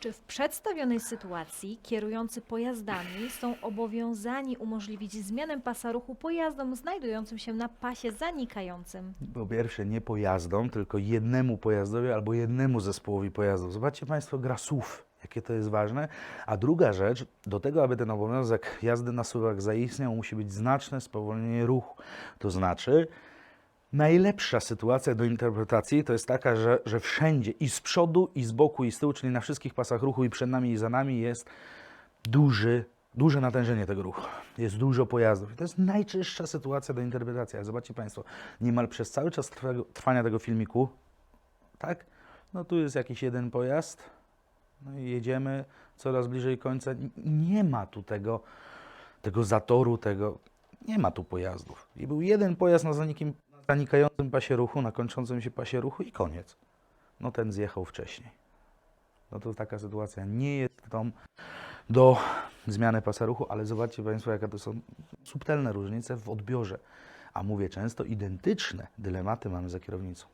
Czy w przedstawionej sytuacji kierujący pojazdami są obowiązani umożliwić zmianę pasa ruchu pojazdom znajdującym się na pasie zanikającym? Po pierwsze, nie pojazdom, tylko jednemu pojazdowi albo jednemu zespołowi pojazdów. Zobaczcie Państwo, gra słów, jakie to jest ważne. A druga rzecz, do tego, aby ten obowiązek jazdy na suwak zaistniał, musi być znaczne spowolnienie ruchu. To znaczy, najlepsza sytuacja do interpretacji to jest taka, że, że wszędzie i z przodu, i z boku, i z tyłu, czyli na wszystkich pasach ruchu, i przed nami, i za nami jest duży, duże natężenie tego ruchu. Jest dużo pojazdów. I to jest najczęstsza sytuacja do interpretacji. Ale zobaczcie Państwo, niemal przez cały czas trwania tego filmiku, tak? No tu jest jakiś jeden pojazd, no i jedziemy coraz bliżej końca. Nie ma tu tego, tego zatoru, tego, nie ma tu pojazdów. I był jeden pojazd na zanikim, zanikającym pasie ruchu, na kończącym się pasie ruchu i koniec. No ten zjechał wcześniej. No to taka sytuacja nie jest tą do zmiany pasa ruchu, ale zobaczcie Państwo, jakie to są subtelne różnice w odbiorze. A mówię często, identyczne dylematy mamy za kierownicą.